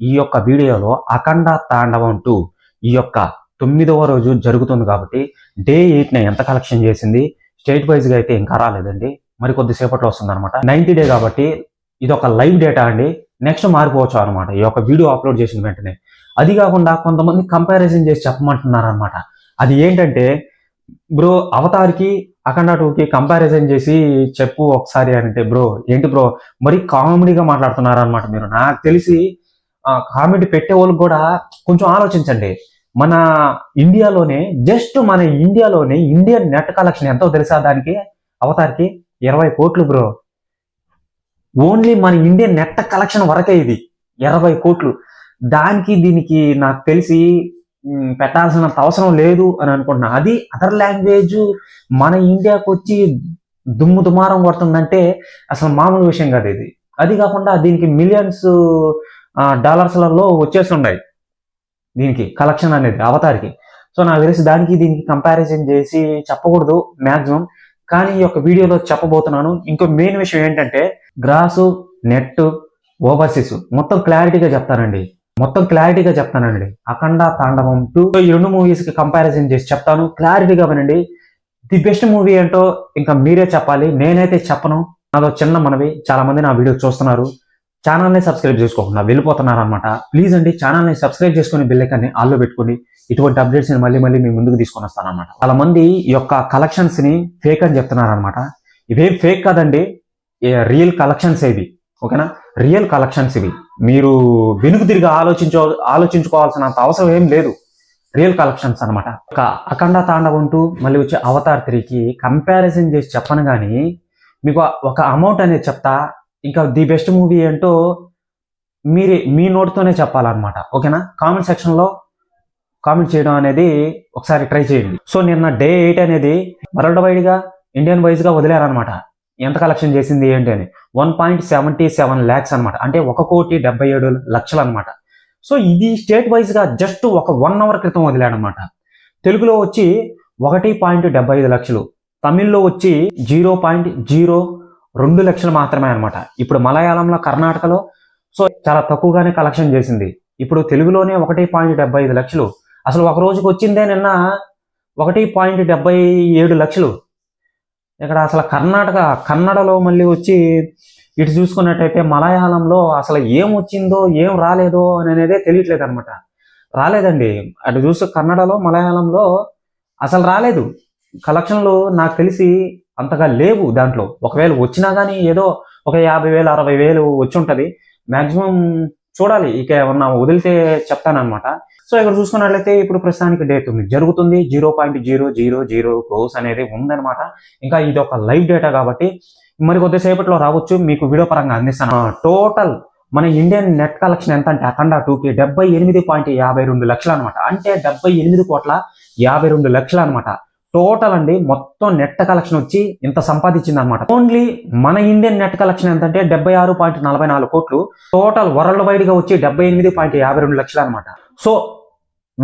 ఈ యొక్క వీడియోలో అఖండ తాండవం టూ ఈ యొక్క తొమ్మిదవ రోజు జరుగుతుంది కాబట్టి డే ఎయిట్ న ఎంత కలెక్షన్ చేసింది? స్టేట్ వైజ్గా అయితే ఇంకా రాలేదండి. మరి కొద్దిసేపట్లో వస్తుంది అనమాట నైన్టీ డే కాబట్టి ఇది ఒక లైవ్ డేటా అండి. నెక్స్ట్ మారిపోవచ్చు అనమాట ఈ యొక్క వీడియో అప్లోడ్ చేసిన వెంటనే. అది కాకుండా కొంతమంది కంపారిజన్ చేసి చెప్పమంటున్నారు అనమాట అది ఏంటంటే బ్రో అవతార్కి అఖండ టూకి కంపారిజన్ చేసి చెప్పు ఒకసారి అంటే బ్రో ఏంటి బ్రో మరి కామెడీగా మాట్లాడుతున్నారు అనమాట మీరు. నాకు తెలిసి కామెడీ పెట్టే వాళ్ళు కూడా కొంచెం ఆలోచించండి. మన ఇండియాలోనే జస్ట్ మన ఇండియాలోనే ఇండియన్ నెట్ కలెక్షన్ ఎంతో తెలుసా దానికి? అవతార్కి ఇరవై కోట్లు బ్రో. ఓన్లీ మన ఇండియన్ నెట్ కలెక్షన్ వరకే ఇది. ఇరవై కోట్లు. దానికి దీనికి నాకు తెలిసి పెట్టాల్సినంత అవసరం లేదు అని అనుకుంటున్నా. అది అదర్ లాంగ్వేజ్ మన ఇండియాకు వచ్చి దుమ్ము దుమారం కొడుతుందంటే అసలు మామూలు విషయం కాదు ఇది. అది కాకుండా దీనికి మిలియన్స్ డాలర్స్లలో వచ్చేస్తున్నాయి దీనికి కలెక్షన్ అనేది అవతారికి. సో నాకు తెలిసి దానికి దీనికి కంపారిజన్ చేసి చెప్పకూడదు మ్యాక్సిమం కానీ ఈ యొక్క వీడియోలో చెప్పబోతున్నాను. ఇంకో మెయిన్ విషయం ఏంటంటే గ్రాసు నెట్ ఓవర్సీస్. మొత్తం క్లారిటీగా చెప్తానండి. మొత్తం క్లారిటీగా చెప్తానండి. అఖండ తాండవం టూ ఈ రెండు మూవీస్కి కంపారిజన్ చేసి చెప్తాను. క్లారిటీగా వినండి. ది బెస్ట్ మూవీ ఏంటో ఇంకా మీరే చెప్పాలి. నేనైతే చెప్పను. నాదో చిన్న మనవి. చాలా మంది నా వీడియో చూస్తున్నారు. ఛానల్ని సబ్స్క్రైబ్ చేసుకోకుండా వెళ్ళిపోతున్నారు అనమాట ప్లీజ్ అండి ఛానల్ని సబ్స్క్రైబ్ చేసుకుని బెల్లైకాన్ని ఆల్లో పెట్టుకోండి ఇటువంటి అప్డేట్స్ని మళ్ళీ మళ్ళీ మీ ముందుకు తీసుకొని వస్తాను అనమాట చాలా మంది ఈ యొక్క కలెక్షన్స్ని ఫేక్ అని చెప్తున్నారు అనమాట ఇవేం ఫేక్ కాదండి రియల్ కలెక్షన్స్ ఇవి ఓకేనా? రియల్ కలెక్షన్స్ ఇవి. మీరు వెనుకు తిరిగి ఆలోచించో ఆలోచించుకోవాల్సినంత అవసరం ఏం లేదు. రియల్ కలెక్షన్స్ అనమాట ఒక అఖండ తాండవం ఉంటూ మళ్ళీ వచ్చే అవతార్ త్రీకి కంపారిజన్ చేసి చెప్పను కానీ మీకు ఒక అమౌంట్ అనేది చెప్తా ఇంకా ది బెస్ట్ మూవీ ఏంటో మీరే మీ నోటితోనే చెప్పాలన్నమాట. ఓకేనా? కామెంట్ సెక్షన్లో కామెంట్ చేయడం అనేది ఒకసారి ట్రై చేయండి. సో నిన్న డే ఎయిట్ అనేది వరల్డ్ వైడ్గా ఇండియన్ వైజ్గా వదిలేరనమాట ఎంత కలెక్షన్ చేసింది ఏంటి అని. One point seventy seven lakhs అనమాట అంటే ఒక కోటి డెబ్బై ఏడు లక్షలు అనమాట సో ఇది స్టేట్ వైజ్గా జస్ట్ ఒక వన్ అవర్ క్రితం వదిలాడనమాట తెలుగులో వచ్చి ఒకటి పాయింట్ డెబ్బై ఐదు లక్షలు. తమిళ్ళో వచ్చి జీరో పాయింట్ జీరో రెండు లక్షలు మాత్రమే అనమాట ఇప్పుడు మలయాళంలో కర్ణాటకలో సో చాలా తక్కువగానే కలెక్షన్ చేసింది. ఇప్పుడు తెలుగులోనే ఒకటి పాయింట్ డెబ్బై ఐదు లక్షలు. అసలు ఒక రోజుకి వచ్చిందే నిన్న ఒకటి పాయింట్ డెబ్బై ఏడు లక్షలు. ఇక్కడ అసలు కర్ణాటక కన్నడలో మళ్ళీ వచ్చి ఇటు చూసుకున్నట్టయితే మలయాళంలో అసలు ఏం వచ్చిందో ఏం రాలేదో అని అనేదే తెలియట్లేదు అనమాట రాలేదండి. అటు చూస్తే కన్నడలో మలయాళంలో అసలు రాలేదు. కలెక్షన్లు నాకు తెలిసి అంతగా లేవు దాంట్లో. ఒకవేళ వచ్చినా కానీ ఏదో ఒక యాభై వేలు అరవై వేలు వచ్చి ఉంటుంది. మ్యాక్సిమం చూడాలి. ఇక ఏమన్నా వదిలితే చెప్తానమాట సో ఇక్కడ చూసుకున్నట్లయితే ఇప్పుడు ప్రస్తుతానికి డేట్ ఉంది జరుగుతుంది. Zero point zero zero zero crores అనేది ఉందనమాట ఇంకా ఇది ఒక లైవ్ డేటా కాబట్టి మరి కొద్దిసేపట్లో రావచ్చు. మీకు వీడియో పరంగా అందిస్తాను. టోటల్ మన ఇండియన్ నెట్ కలెక్షన్ ఎంత అంటే అఖండ టూకి డెబ్బై ఎనిమిది పాయింట్ యాభై రెండు లక్షలు అనమాట అంటే డెబ్బై ఎనిమిది కోట్ల యాభై రెండు లక్షలు అనమాట టోటల్ అండి మొత్తం నెట్ కలెక్షన్ వచ్చి ఇంత సంపాదించింది అనమాట ఓన్లీ మన ఇండియన్ నెట్ కలెక్షన్ ఎంతంటే డెబ్బై ఆరు పాయింట్ నలభై నాలుగు కోట్లు. టోటల్ వరల్డ్ వైడ్గా వచ్చి డెబ్బై ఎనిమిది పాయింట్ యాభై రెండు లక్షలు అనమాట సో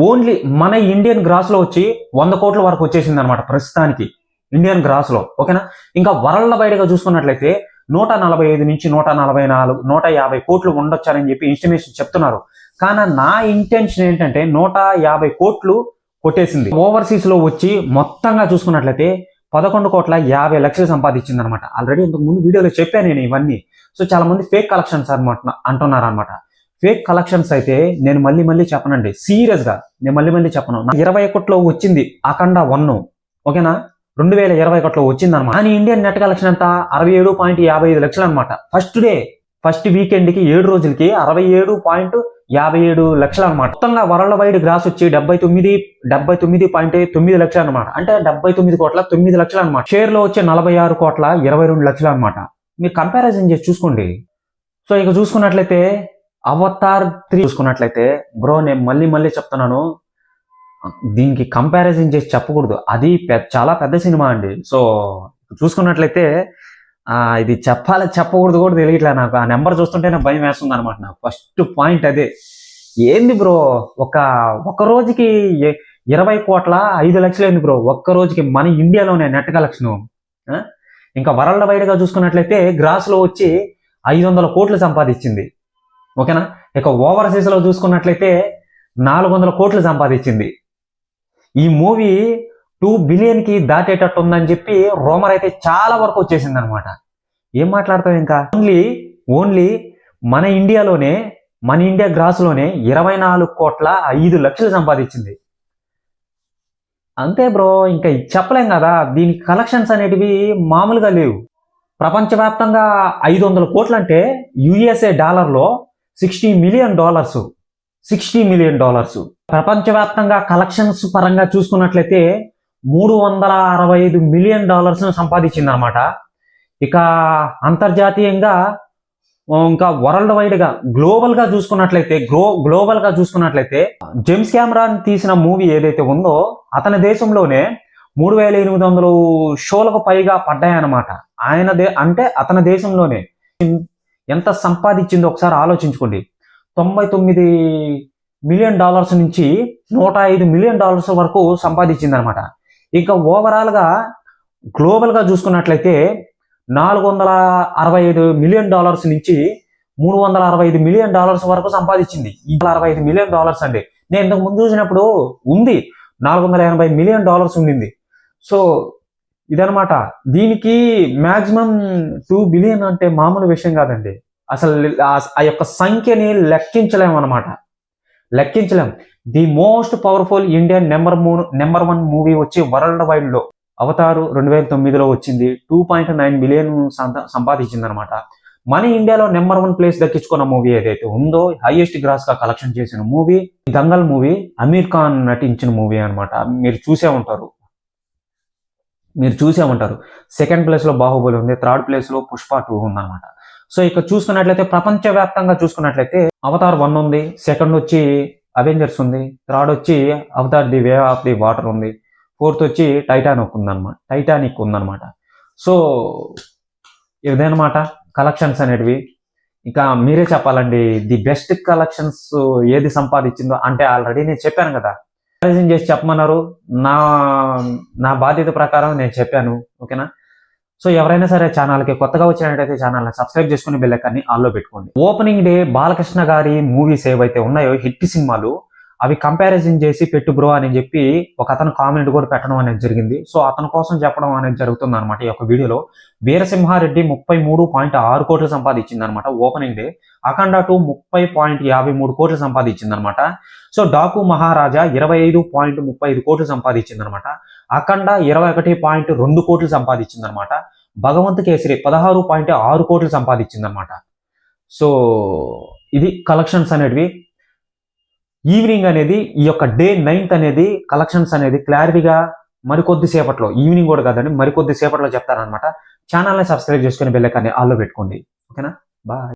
ఓన్లీ మన ఇండియన్ గ్రాస్లో వచ్చి వంద కోట్ల వరకు వచ్చేసింది అనమాట ప్రస్తుతానికి ఇండియన్ గ్రాస్లో. ఓకేనా ఇంకా వరల్డ్ వైడ్గా చూసుకున్నట్లయితే నూట నలభై ఐదు నుంచి నూట నలభై నాలుగు నూట యాభై కోట్లు ఉండొచ్చారని చెప్పి ఇన్స్టిమేషన్ చెప్తున్నారు. కానీ నా ఇంటెన్షన్ ఏంటంటే నూట యాభై కోట్లు కొట్టేసింది. ఓవర్సీస్లో వచ్చి మొత్తంగా చూసుకున్నట్లయితే పదకొండు కోట్ల యాభై లక్షలు సంపాదించింది అనమాట ఆల్రెడీ ఇంతకు ముందు వీడియోలో చెప్పాను నేను ఇవన్నీ. సో చాలా మంది ఫేక్ కలెక్షన్స్ అనమాట అంటున్నారు అనమాట ఫేక్ కలెక్షన్స్ అయితే నేను మళ్ళీ మళ్ళీ చెప్పనండి. సీరియస్గా నేను మళ్ళీ మళ్ళీ చెప్పను. ఇరవై ఒకటిలో వచ్చింది అఖండ వన్. ఓకేనా? రెండు వేల ఇరవై ఒకటిలో వచ్చింది అనమాట కానీ ఇండియన్ నెట్ కలెక్షన్ అంతా అరవై ఏడు పాయింట్ యాభై ఐదు లక్షలు అనమాట ఫస్ట్ డే ఫస్ట్ వీకెండ్కి ఏడు రోజులకి అరవై ఏడు పాయింట్ యాభై ఏడు లక్షలు అనమాట మొత్తంగా వరల్డ్ వైడ్ గ్రాస్ వచ్చి డెబ్బై తొమ్మిది డెబ్బై తొమ్మిది పాయింట్ తొమ్మిది లక్షలు అనమాట అంటే డెబ్బై తొమ్మిది కోట్ల తొమ్మిది లక్షలు అనమాట షేర్లో వచ్చే నలభై ఆరు కోట్ల ఇరవై రెండు లక్షలు అనమాట మీరు కంపారిజన్ చేసి చూసుకోండి. సో ఇక చూసుకున్నట్లయితే అవతార్ త్రీ చూసుకున్నట్లయితే బ్రో నేను మళ్ళీ మళ్ళీ చెప్తున్నాను. దీనికి కంపారిజన్ చేసి చెప్పకూడదు. అది చాలా పెద్ద సినిమా అండి. సో చూసుకున్నట్లయితే ఇది చెప్పాలి చెప్పకూడదు కూడా తెలియట్లే నాకు. ఆ నెంబర్ చూస్తుంటేనే భయం వేస్తుంది అనమాట నాకు. ఫస్ట్ పాయింట్ అదే. ఏంది బ్రో? ఒక ఒక రోజుకి ఇరవై కోట్ల ఐదు లక్షలు ఏంది బ్రో? ఒక్క రోజుకి మన ఇండియాలోనే నెట్ కలెక్షన్. ఇంకా వరల్డ్ వైడ్గా చూసుకున్నట్లయితే గ్రాస్లో వచ్చి ఐదు వందల కోట్లు సంపాదించింది. ఓకేనా? ఇక ఓవర్సీస్లో చూసుకున్నట్లయితే నాలుగు వందల కోట్లు సంపాదించింది. ఈ మూవీ టూ బిలియన్కి దాటేటట్టు ఉందని చెప్పి రోమర్ అయితే చాలా వరకు వచ్చేసింది అనమాట ఏం మాట్లాడతాం ఇంకా? ఓన్లీ ఓన్లీ మన ఇండియాలోనే మన ఇండియా గ్రాస్లోనే ఇరవై నాలుగు కోట్ల ఐదు లక్షలు సంపాదించింది. అంతే బ్రో ఇంకా చెప్పలేం కదా దీని కలెక్షన్స్ అనేటివి మామూలుగా లేవు. ప్రపంచవ్యాప్తంగా ఐదు వందల కోట్లు అంటే USA డాలర్లో sixty million dollars sixty million dollars. ప్రపంచవ్యాప్తంగా కలెక్షన్స్ పరంగా చూసుకున్నట్లయితే మూడు వందల అరవై ఐదు మిలియన్ డాలర్స్ను సంపాదించింది అనమాట ఇక అంతర్జాతీయంగా ఇంకా వరల్డ్ వైడ్గా గ్లోబల్గా చూసుకున్నట్లయితే గ్లో గ్లోబల్గా చూసుకున్నట్లయితే జేమ్స్ కెమెరాన్ తీసిన మూవీ ఏదైతే ఉందో అతని దేశంలోనే మూడు వేల ఎనిమిది వందలు షోలకు పైగా పడ్డాయన్నమాట. ఆయన దే అంటే అతని దేశంలోనే ఎంత సంపాదించిందో ఒకసారి ఆలోచించుకోండి. తొంభై తొమ్మిది మిలియన్ డాలర్స్ నుంచి నూట ఐదు మిలియన్ డాలర్స్ వరకు సంపాదించింది అనమాట ఇంకా ఓవరాల్గా గ్లోబల్గా చూసుకున్నట్లయితే నాలుగు వందల అరవై ఐదు మిలియన్ డాలర్స్ నుంచి మూడు వందల అరవై ఐదు మిలియన్ డాలర్స్ వరకు సంపాదించింది. అరవై ఐదు మిలియన్ డాలర్స్ అండి. నేను ఇంతకు ముందు చూసినప్పుడు ఉంది. నాలుగు వందల ఎనభై మిలియన్ డాలర్స్ ఉండింది. సో ఇదనమాట దీనికి మాక్సిమం టూ బిలియన్ అంటే మామూలు విషయం కాదండి. అసలు ఆ- ఆ యొక్క సంఖ్యని లెక్కించలేము అనమాట లెక్కించలేం. The most powerful Indian number moon number one movie వచ్చి వరల్డ్ వైడ్లో అవతారు రెండు వేల తొమ్మిదిలో వచ్చింది. టూ పాయింట్ నైన్ మిలియన్ సంపాదించింది అనమాట మన ఇండియాలో నెంబర్ వన్ ప్లేస్ దక్కించుకున్న మూవీ ఏదైతే ఉందో హైయెస్ట్ గ్రాస్గా కలెక్షన్ చేసిన మూవీ దంగల్ మూవీ అమీర్ ఖాన్ నటించిన మూవీ అన్నమాట. మీరు చూసే ఉంటారు. మీరు చూసే ఉంటారు. సెకండ్ ప్లేస్లో బాహుబలి ఉంది థర్డ్ ప్లేస్లో పుష్ప టూ ఉందన్నమాట. సో ఇక చూసుకున్నట్లయితే ప్రపంచవ్యాప్తంగా చూసుకున్నట్లయితే అవతార్ వన్ ఉంది. సెకండ్ వచ్చి అవెంజర్స్ ఉంది. థర్డ్ వచ్చి Avatar the way of the water ఉంది. ఫోర్త్ వచ్చి టైటానిక్ ఉందన్నమాట టైటానిక్ ఉందన్నమాట. సో ఇదన్నమాట కలెక్షన్స్ అనేటివి. ఇంకా మీరే చెప్పాలండి ది బెస్ట్ కలెక్షన్స్ ఏది సంపాదించిందో అంటే ఆల్రెడీ నేను చెప్పాను కదా. చేసి చెప్పమన్నారు. నా నా బాధ్యత ప్రకారం నేను చెప్పాను. ఓకేనా? సో ఎవరైనా సరే ఛానల్కి కొత్తగా వచ్చినట్టయితే ఛానల్ని సబ్స్క్రైబ్ చేసుకుని బెల్లెక్కని ఆల్లో పెట్టుకోండి. ఓపెనింగ్ డే బాలకృష్ణ గారి మూవీస్ ఏవైతే ఉన్నాయో హిట్ సినిమాలు అవి కంపారిజన్ చేసి పెట్టు బ్రో అని చెప్పి ఒక అతను కామెంట్ కూడా పెట్టడం అనేది జరిగింది. సో అతని కోసం చెప్పడం అనేది జరుగుతుంది అనమాట ఈ యొక్క వీడియోలో వీరసింహారెడ్డి ముప్పై మూడు పాయింట్ ఆరు కోట్లు సంపాదించింది అనమాట ఓపెనింగ్ డే అఖండ టూ ముప్పై పాయింట్ యాభై మూడు కోట్లు సంపాదించింది అనమాట సో డాకు మహారాజా ఇరవై ఐదు పాయింట్ ముప్పై ఐదు కోట్లు సంపాదించింది అనమాట అఖండ ఇరవై ఒకటి పాయింట్ రెండు కోట్లు సంపాదించింది అనమాట భగవంత్ కేసరి పదహారు పాయింట్ ఆరు కోట్లు సంపాదించింది అనమాట సో ఇది కలెక్షన్స్ అనేటివి. ఈవినింగ్ అనేది ఈ యొక్క డే నైన్త్ అనేది కలెక్షన్స్ అనేది క్లారిటీగా మరికొద్ది సేపట్లో ఈవినింగ్ కూడా కాదండి మరికొద్ది సేపట్లో చెప్తారనమాట ఛానల్ని సబ్స్క్రైబ్ చేసుకుని బెల్లైకాన్ని ఆల్లో పెట్టుకోండి. ఓకేనా? బాయ్.